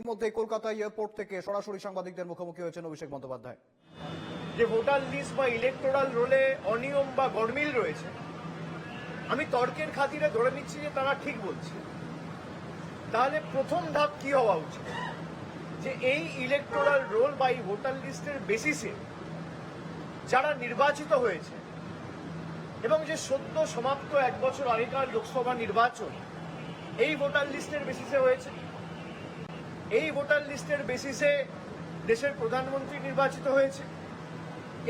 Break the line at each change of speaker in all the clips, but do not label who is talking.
ইতিমধ্যে কলকাতা এয়ারপোর্ট থেকে সরাসরি সাংবাদিকদের মুখোমুখি হয়েছেন অভিষেক বন্দ্যোপাধ্যায়।
যে ভোটার লিস্ট বা ইলেকটোরাল রোলে অনিয়ম বা গরমিল রয়েছে, আমি তর্কের খাতিরে ধরে নিচ্ছি যে তারা ঠিক বলছে। তাহলে প্রথম ধাপ কি হওয়া উচিত? যে এই ইলেকটোরাল রোল বা এই ভোটার লিস্টের বেসিসে যারা নির্বাচিত হয়েছে এবং যে সদ্য সমাপ্ত এক বছর আগেকার লোকসভা নির্বাচন, এই ভোটার লিস্টের বেসিসে হয়েছে। এই ভোটার লিস্টের বেসিসে দেশের প্রধানমন্ত্রী নির্বাচিত হয়েছে।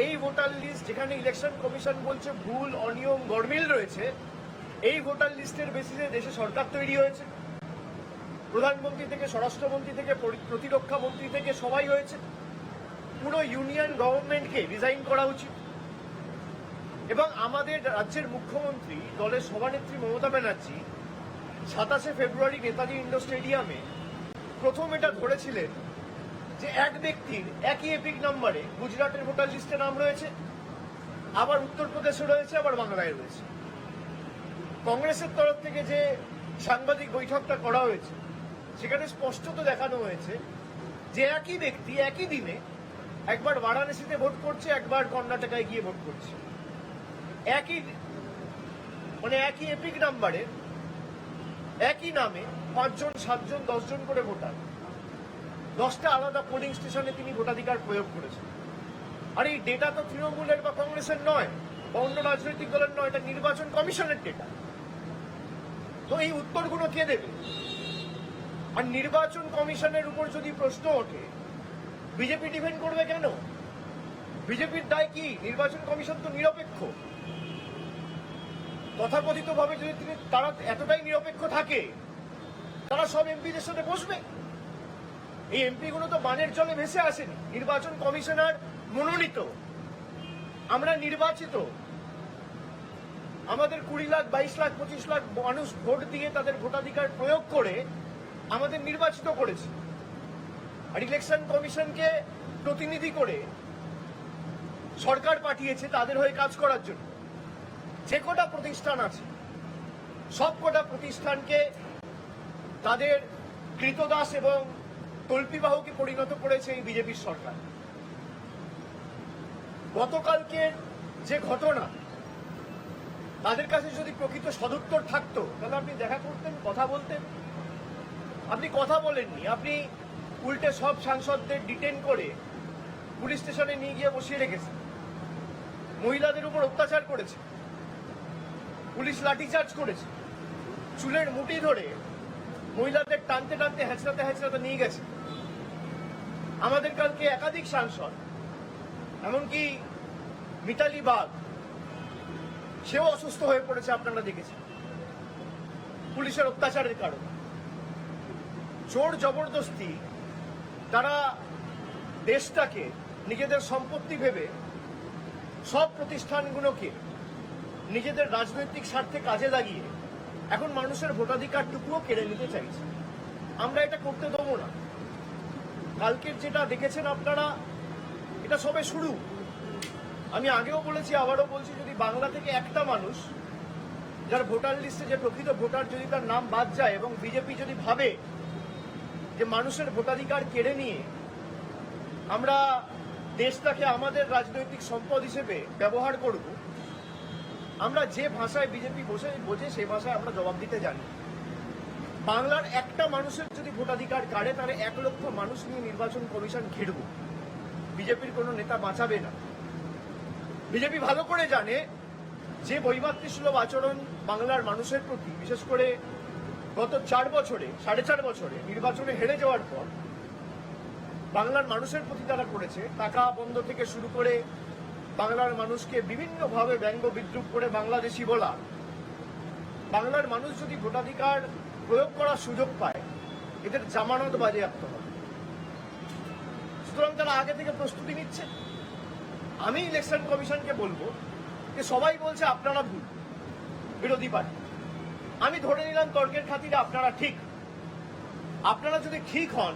এই ভোটার লিস্ট যেখানে ইলেকশন কমিশন বলছে ভুল, অনিয়ম গরমিল রয়েছে, এই ভোটার লিস্টের বেসিসে দেশে সরকার তৈরি হয়েছে। প্রধানমন্ত্রী থেকে, স্বরাষ্ট্রমন্ত্রী থেকে প্রতিরক্ষা মন্ত্রী থেকে সবাই হয়েছে। পুরো ইউনিয়ন গভর্নমেন্টকে রিজাইন করা উচিত। এবং আমাদের রাজ্যের মুখ্যমন্ত্রী, দলের সভানেত্রী মমতা ব্যানার্জি সাতাশে ফেব্রুয়ারি নেতাজি ইন্ডোর স্টেডিয়ামে প্রথম এটা ধরেছিলেন যে এক ব্যক্তির একই এপিক নাম্বারে গুজরাটের ভোটার লিস্টে নাম রয়েছে, আবার উত্তরপ্রদেশে রয়েছে, আবার বাংলায় রয়েছে। কংগ্রেসের তরফ থেকে যে সাংবাদিক বৈঠকটা করা হয়েছে, সেখানে স্পষ্টত দেখানো হয়েছে যে একই ব্যক্তি একই দিনে একবার বারাণসীতে ভোট করছে, একবার কর্ণাটকায় গিয়ে ভোট করছে। একই মানে একই এপিক নাম্বারে একই নামে পাঁচজন, সাতজন, দশজন করে ভোটার। দশটা আলাদা পোলিং স্টেশনে তিনি ভোটাধিকার প্রয়োগ করেছেন। আর এই ডেটা তো তৃণমূলের বা কংগ্রেসের নয়, বা অন্য রাজনৈতিক দলের নয়, এটা নির্বাচন কমিশনের ডেটা তো এই উত্তরগুলো কে দেবে? আর নির্বাচন কমিশনের উপর যদি প্রশ্ন ওঠে, বিজেপি ডিফেন্ড করবে কেন? বিজেপির দায় কি? নির্বাচন কমিশন তো নিরপেক্ষ। তথাকথিত ভাবে যদি তিনি তারা এতটাই নিরপেক্ষ থাকে, তারা সব এমপিদের সাথে বসবে। এই এমপি গুলো তো বানের জলে ভেসে আসেনি। নির্বাচন কমিশনার মনোনীত। আমরা নির্বাচিত। আমাদের কুড়ি লাখ, বাইশ লাখ, পঁচিশ লাখ মানুষ ভোট দিয়ে তাদের ভোটাধিকার প্রয়োগ করে আমাদের নির্বাচিত করেছে। আর ইলেকশন কমিশনকে প্রতিনিধি করে সরকার পাঠিয়েছে তাদের হয়ে কাজ করার জন্য। যে কটা প্রতিষ্ঠান আছে, সব কটা প্রতিষ্ঠানকে তাদের কৃতদাস এবং তল্পিবাহকে পরিণত করেছে এই বিজেপির সরকার। গতকালকের যে ঘটনা, তাদের কাছে যদি প্রকৃত সদুত্তর থাকতো, তাহলে আপনি দেখা করতেন, কথা বলতেন। আপনি কথা বলেননি, আপনি উল্টে সব সাংসদদের ডিটেন করে পুলিশ স্টেশনে নিয়ে গিয়ে বসিয়ে রেখেছেন। মহিলাদের উপর অত্যাচার করেছে পুলিশ লাঠিচার্জ করেছে। চুলের মুটি ধরে মহিলাদের টানতে টানতে হ্যাঁচড়াতে হ্যাঁচড়াতে নিয়ে গেছে। আমাদের কালকে একাধিক সাংসদ, এমনকি মিতালি বাগ, সেও অসুস্থ হয়ে পড়েছে, আপনারা দেখেছেন। পুলিশের অত্যাচারের কারণে। জোর জবরদস্তি, তারা দেশটাকে, নিজেদের সম্পত্তি ভেবে সব প্রতিষ্ঠানগুলোকে নিজেদের রাজনৈতিক স্বার্থে কাজে লাগিয়ে এখন মানুষের ভোটাধিকারটুকুও কেড়ে নিতে চাইছে। আমরা এটা করতে দেবো না। কালকের যেটা দেখেছেন আপনারা, এটা সবে শুরু। আমি আগেও বলেছি, আবারও বলছি, যদি বাংলা থেকে একটা মানুষ যার ভোটার লিস্টে যে প্রকৃত ভোটার যদি তার নাম বাদ যায় এবং বিজেপি যদি ভাবে যে মানুষের ভোটাধিকার কেড়ে নিয়ে আমরা দেশটাকে আমাদের রাজনৈতিক সম্পদ হিসেবে ব্যবহার করব আমরা যে ভাষায় বিজেপি বসে বোঝে সে ভাষায় আমরা জবাব দিতে জানি। বাংলার একটা মানুষের যদি ভোটাধিকার কাড়ে, তাহলে এক লক্ষ মানুষ নিয়ে নির্বাচন কমিশন ঘিরব। বিজেপির কোনো নেতা বাঁচাবে না। বিজেপি ভালো করে জানে যে বৈমাতৃসুলভ আচরণ বাংলার মানুষের প্রতি, বিশেষ করে গত চার বছরে, সাড়ে চার বছরে নির্বাচনে হেরে যাওয়ার পর, বাংলার মানুষের প্রতি তারা করেছে। টাকা বন্ধ থেকে শুরু করে বাংলার মানুষকে বিভিন্নভাবে ব্যঙ্গ বিদ্রুপ করে বাংলাদেশি বলা। বাংলার মানুষ যদি ভোটাধিকার প্রয়োগ করার সুযোগ পায়, এদের জামানত বাজেয়াপ্ত হবে। সুতরাং তারা আগে থেকে প্রস্তুতি নিচ্ছে। আমি ইলেকশন কমিশনকে বলব যে সবাই বলছে আপনারা ভুল, বিরোধী পার্টি। আমি ধরে নিলাম তর্কের খাতিরে আপনারা ঠিক। আপনারা যদি ঠিক হন,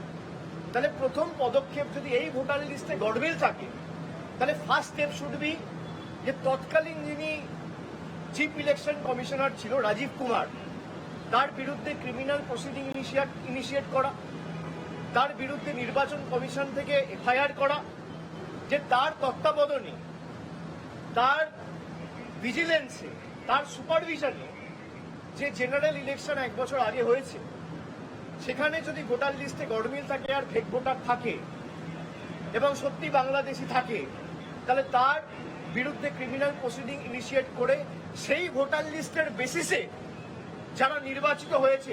তাহলে প্রথম পদক্ষেপ যদি এই ভোটার লিস্টে গডবিল থাকে তাহলে ফার্স্ট স্টেপ শুড বি যে তৎকালীন যিনি চিফ ইলেকশন কমিশনার ছিল রাজীব কুমার, তার বিরুদ্ধে ক্রিমিনাল প্রসিডিং ইনিশিয়েট ইনিশিয়েট করা, তার বিরুদ্ধে নির্বাচন কমিশন থেকে এফআইআর করা, যে তার তত্ত্বাবধানে, তার ভিজিলেন্সে তার সুপারভিশনে যে জেনারেল ইলেকশন এক বছর আগে হয়েছে, সেখানে যদি ভোটার লিস্টে গড়মিল থাকে আর ফেক ভোটার থাকে এবং সত্যি বাংলাদেশি থাকে তাহলে তার বিরুদ্ধে ক্রিমিনাল প্রসিডিং ইনিশিয়েট করে সেই ভোটার লিস্টের বেসিসে যারা নির্বাচিত হয়েছে,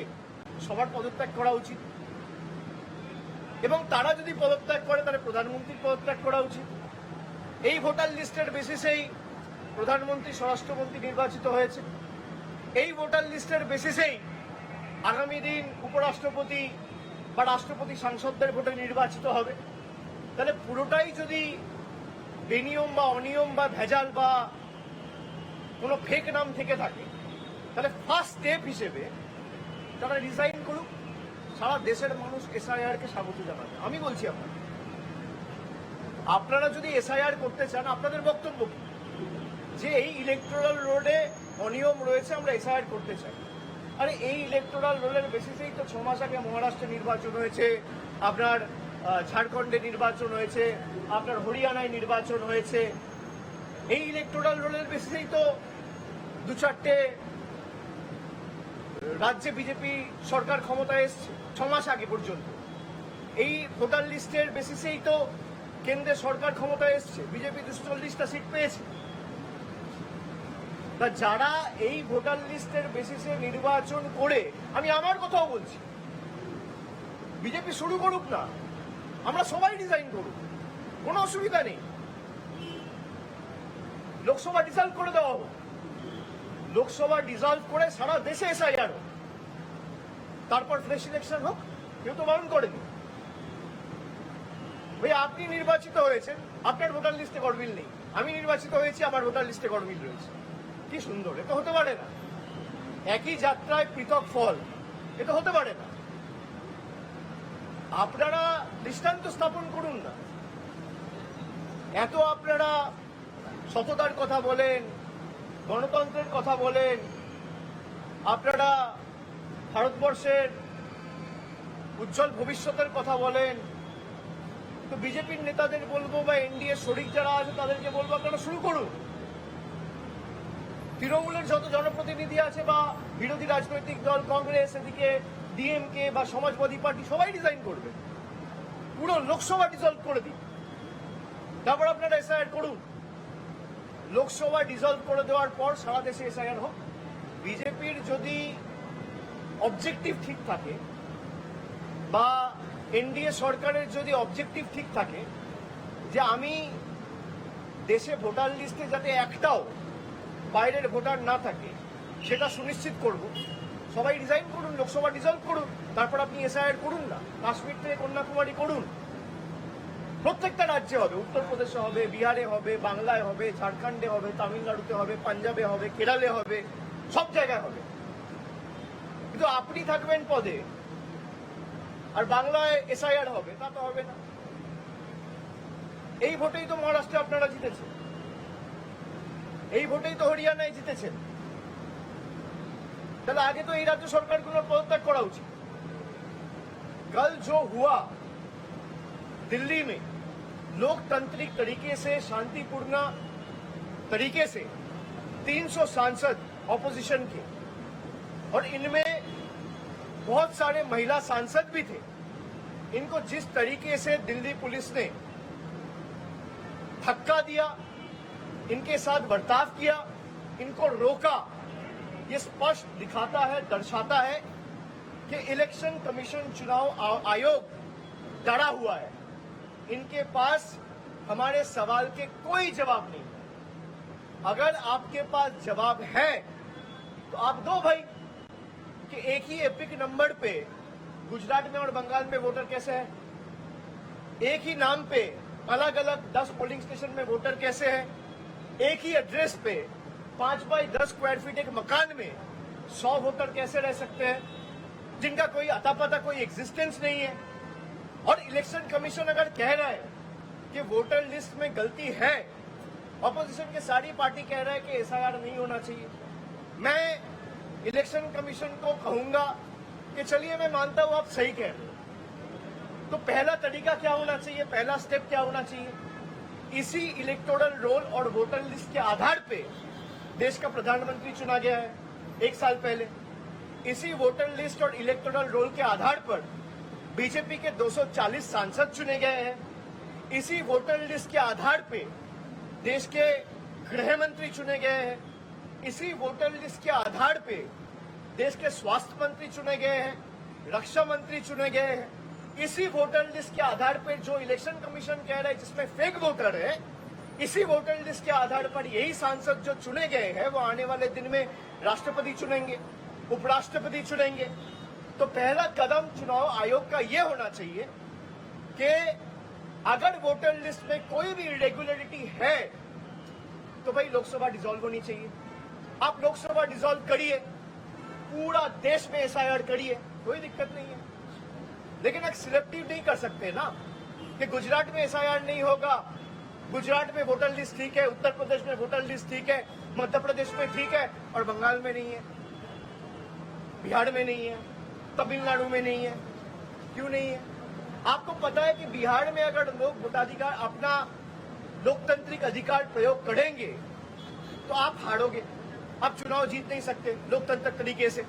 সবার পদত্যাগ করা উচিত। এবং তারা যদি পদত্যাগ করে, তাহলে প্রধানমন্ত্রীর পদত্যাগ করা উচিত। এই ভোটার লিস্টের বেসিসেই প্রধানমন্ত্রী, স্বরাষ্ট্রমন্ত্রী নির্বাচিত হয়েছে। এই ভোটার লিস্টের বেসিসেই আগামী দিন উপরাষ্ট্রপতি বা রাষ্ট্রপতি সাংসদদের ভোটে নির্বাচিত হবে। তাহলে পুরোটাই যদি বেনিয়ম বা অনিয়ম বা ভেজাল বা কোনো ফেক নাম থেকে থাকে, তাহলে ফার্স্ট স্টেপ হিসেবে তারা রিজাইন করুক, সারা দেশের মানুষ এসআইআর কে স্বাগত জানাবে আমি বলছি আপনাকে, আপনারা যদি এসআইআর করতে চান, আপনাদের বক্তব্য কি? যে এই ইলেকট্রাল রোডে অনিয়ম রয়েছে, আমরা এসআইআর করতে চাই আরে এই ইলেকট্রাল রোলের বেসিসেই তো ছ মাস আগে মহারাষ্ট্রে নির্বাচন হয়েছে, আপনার ঝাড়খণ্ডে নির্বাচন হয়েছে আপনার হরিয়ানায় নির্বাচন হয়েছে। এই ইলেকট্রাল রোলের বেসিসেই তো দু চারটে রাজ্যে বিজেপি সরকার ক্ষমতায় এসছে, ছ মাস আগে পর্যন্ত। এই ভোটার লিস্টের বেসিসেই তো কেন্দ্রে সরকার ক্ষমতায় এসছে, বিজেপি দুশো চল্লিশটা সিট পেয়েছে। তা যারা এই ভোটার লিস্টের বেসিসে নির্বাচন করে, আমি আমার কথাও বলছি, বিজেপি শুরু করুক না, আমরা সবাই ডিজাইন করুক। কোনো অসুবিধা নেই। লোকসভা ডিজলভ করে দেওয়া হোক লোকসভা ডিজলভ করে সারা দেশে এসআইআর হোক তারপর ফ্রেশ ইলেকশন হোক, কেউ তো বারণ করেনি। ভাই, আপনি নির্বাচিত হয়েছেন, আপনার ভোটার লিস্টে গড়মিল নেই। আমি নির্বাচিত হয়েছি, আমার ভোটার লিস্টে গড়মিল রয়েছে। কি সুন্দর এটা হতে পারে না। একই যাত্রায় পৃথক ফল এটা হতে পারে না। আপনারা দৃষ্টান্ত স্থাপন করুন না। এত আপনারা সততার কথা বলেন, গণতন্ত্রের কথা বলেন, আপনারা ভারতবর্ষের উজ্জ্বল ভবিষ্যতের কথা বলেন, তো বিজেপির নেতাদের বলব বা এনডিএ শরিক যারা আছে তাদেরকে বলব, আপনারা শুরু করুন। তৃণমূলের যত জনপ্রতিনিধি আছে বা বিরোধী রাজনৈতিক দল, কংগ্রেস, এদিকে ডিএমকে বা সমাজবাদী পার্টি, সবাই ডিজাইন করবে। পুরো লোকসভা ডিজলভ করে দিন। তারপর আপনারা এসআইআর করুন। লোকসভা ডিজলভ করে দেওয়ার পর সারা দেশে এসআইআর হোক। বিজেপির যদি অবজেক্টিভ ঠিক থাকে বা এনডিএ সরকারের যদি অবজেক্টিভ ঠিক থাকে যে আমি দেশে ভোটার লিস্টে যাতে একটাও বাইরের ভোটার না থাকে, সেটা সুনিশ্চিত করব। সবাই ডিজাইন করুন, লোকসভা ডিজলভ করুন, তারপর আপনি এসআইআর করুন না। কাশ্মীর থেকে কন্যাকুমারী করুন। প্রত্যেকটা রাজ্যে হবে, উত্তরপ্রদেশে হবে, বিহারে হবে, বাংলায় হবে, ঝাড়খণ্ডে হবে, তামিলনাড়ুতে হবে, পাঞ্জাবে হবে, কেরালে হবে, সব জায়গায় হবে। কিন্তু আপনি থাকবেন পদে, আর বাংলায় এসআইআর হবে, তা তো হবে না। এই ভোটেই তো মহারাষ্ট্রে আপনারা জিতেছেন। এই ভোটেই তো হরিয়ানায় জিতেছেন। তাহলে আগে তো এই রাজ্য সরকারগুলোর পদত্যাগ করা উচিত। কাল জো হুয়া, দিল্লি মেয়ে लोकतांत्रिक तरीके से शांतिपूर्ण तरीके से 300 सांसद ऑपोजिशन के। और इनमें बहुत सारे महिला सांसद भी थे। इनको जिस तरीके से दिल्ली पुलिस ने धक्का दिया, इनके साथ बर्ताव किया, इनको रोका, ये स्पष्ट दिखाता है, दर्शाता है कि इलेक्शन कमीशन चुनाव आयोग डरा हुआ है। इनके पास हमारे सवाल के कोई जवाब नहीं है। अगर आपके पास जवाब है तो आप दो भाई, कि एक ही एपिक नंबर पे गुजरात में और बंगाल में वोटर कैसे है? एक ही नाम पे अलग अलग दस पोलिंग स्टेशन में वोटर कैसे है? एक ही एड्रेस पे पाँच बाई दस स्क्वायर फीट एक मकान में सौ वोटर कैसे रह सकते हैं? जिनका कोई अता पता कोई एग्जिस्टेंस नहीं है। और इलेक्शन कमीशन अगर कह रहा है कि वोटर लिस्ट में गलती है ऑपोजिशन के सारी पार्टी कह रहा है कि ऐसा एसआईआर नहीं होना चाहिए। मैं इलेक्शन कमीशन को कहूँगा कि चलिए, मैं मानता हूँ आप सही कह रहे हो। तो पहला तरीका क्या होना चाहिए? पहला स्टेप क्या होना चाहिए? इसी इलेक्टोरल रोल और वोटर लिस्ट के आधार पे देश का प्रधानमंत्री चुना गया है, एक साल पहले। इसी वोटर लिस्ट और इलेक्टोरल रोल के आधार पर बीजेपी के 240 सांसद चुने गए हैं। इसी वोटर लिस्ट के आधार पे देश के गृह मंत्री चुने गए हैं। इसी वोटर लिस्ट के आधार पे देश के स्वास्थ्य मंत्री चुने गए हैं, रक्षा मंत्री चुने गए हैं। इसी वोटर लिस्ट के आधार पर जो इलेक्शन कमीशन कह रहा है, जिसमें फेक वोटर है, इसी वोटर लिस्ट के आधार पर यही सांसद जो चुने गए हैं, वो आने वाले दिन में राष्ट्रपति चुनेंगे, उपराष्ट्रपति चुनेंगे। तो पहला कदम चुनाव आयोग का यह होना चाहिए कि अगर वोटर लिस्ट में कोई भी इरेगुलरिटी है तो भाई लोकसभा डिसॉल्व होनी चाहिए। आप लोकसभा डिसॉल्व करिए, पूरा देश में एसआईआर करिए, कोई दिक्कत नहीं है। लेकिन एक सिलेक्टिव नहीं कर सकते ना, कि गुजरात में एसआईआर नहीं होगा, गुजरात में वोटर लिस्ट ठीक है, उत्तर प्रदेश में वोटर लिस्ट ठीक है, मध्य प्रदेश में ठीक है, और बंगाल में नहीं है, बिहार में नहीं है। तमिलनाडु में नहीं है। क्यों नहीं है? आपको पता है कि बिहार में अगर लोग वोटाधिकार अपना लोकतांत्रिक अधिकार प्रयोग करेंगे तो आप हारोगे। आप चुनाव जीत नहीं सकते लोकतंत्र तरीके से।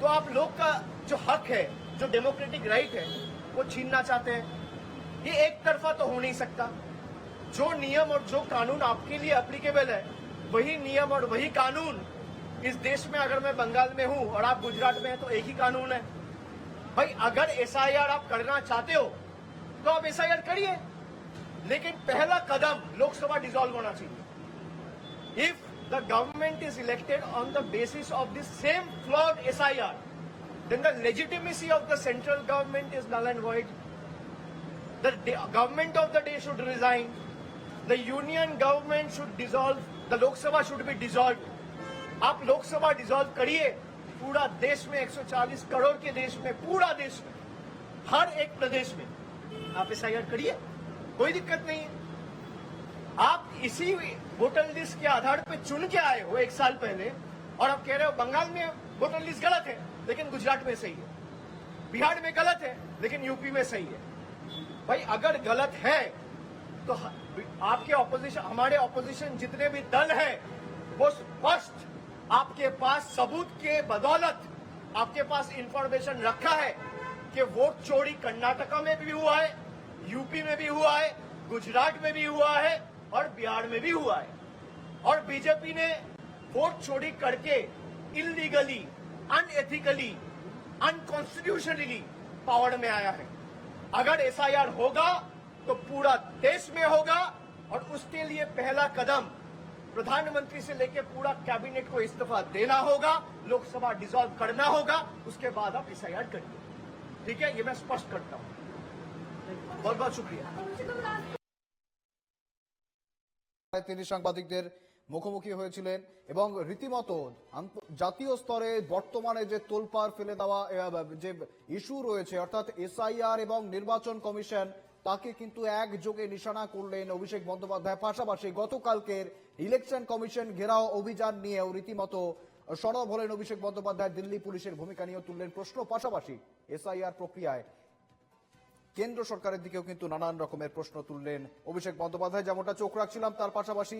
तो आप लोग का जो हक है, जो डेमोक्रेटिक राइट है, वो छीनना चाहते हैं। ये एक तरफा तो हो नहीं सकता। जो नियम और जो कानून आपके लिए एप्लीकेबल है, वही नियम और वही कानून इस देश में अगर मैं बंगाल में हूँ और आप गुजरात में हैं तो एक ही कानून है। भाई, अगर एस आप करना चाहते हो तो आप एस करिए। लेकिन पहला कदम लोकसभा डिजोल्व होना चाहिए। If the government is elected on the basis of the same flawed S I R then the legitimacy of the central government is null and void the government of the day should resign the union government should dissolve the Lok Sabha should be dissolve आप Lok Sabha dissolve करिए। पूरा देश में 140 करोड़ के देश में, पूरा देश में, हर एक प्रदेश में। आप एस करिए, कोई दिक्कत नहीं। है आप इसी वोटर लिस्ट के आधार पर चुन के आए हो एक साल पहले और आप कह रहे हो बंगाल में वोटर लिस्ट गलत है, लेकिन गुजरात में सही है। बिहार में गलत है, लेकिन यूपी में सही है। भाई, अगर गलत है तो आपके ऑपोजिशन हमारे ऑपोजिशन जितने भी दल हैं पास सबूत के बदौलत आपके पास इंफॉर्मेशन रखा है कि वोट चोरी कर्नाटका में भी हुआ है यूपी में भी हुआ है, गुजरात में भी हुआ है और बिहार में भी हुआ है। और बीजेपी ने वोट चोरी करके इलीगली अनएथिकली अनकॉन्स्टिट्यूशनली पावर में आया है। अगर एसआईआर होगा तो पूरा देश में होगा और उसके लिए पहला कदम प्रधानमंत्री से लेकर पूरा कैबिनेट को इस्तीफा देना होगा लोकसभा डिसॉल्व करना होगा उसके बाद आप एसआईआर करिए ठीक है ये मैं स्पष्ट करता हूं बहुत बहुत शुक्रिया
তিনি সাংবাদিকদের মুখোমুখি হয়েছিলেন এবং রীতিমতো আন্ত- জাতীয় স্তরে বর্তমানে যে তোলপাড় ফেলে দেওয়া আহ, যে ইস্যু রয়েছে অর্থাৎ এসআইআর এবং নির্বাচন কমিশন তাকে কিন্তু একযোগে নিশানা করলেন অভিষেক বন্দ্যোপাধ্যায় পাশাপাশি গতকালকের ইলেকশন কমিশন ঘেরাও অভিযান নিয়েও রীতিমতো সরব হলেন অভিষেক বন্দ্যোপাধ্যায়। দিল্লি পুলিশের ভূমিকা নিয়েও তুললেন প্রশ্ন। পাশাপাশি এসআইআর প্রক্রিয়ায় কেন্দ্র সরকারের দিকেও কিন্তু নানান রকমের প্রশ্ন তুললেন অভিষেক বন্দ্যোপাধ্যায়। যেমনটা চোখ রাখছিলাম, তার পাশাপাশি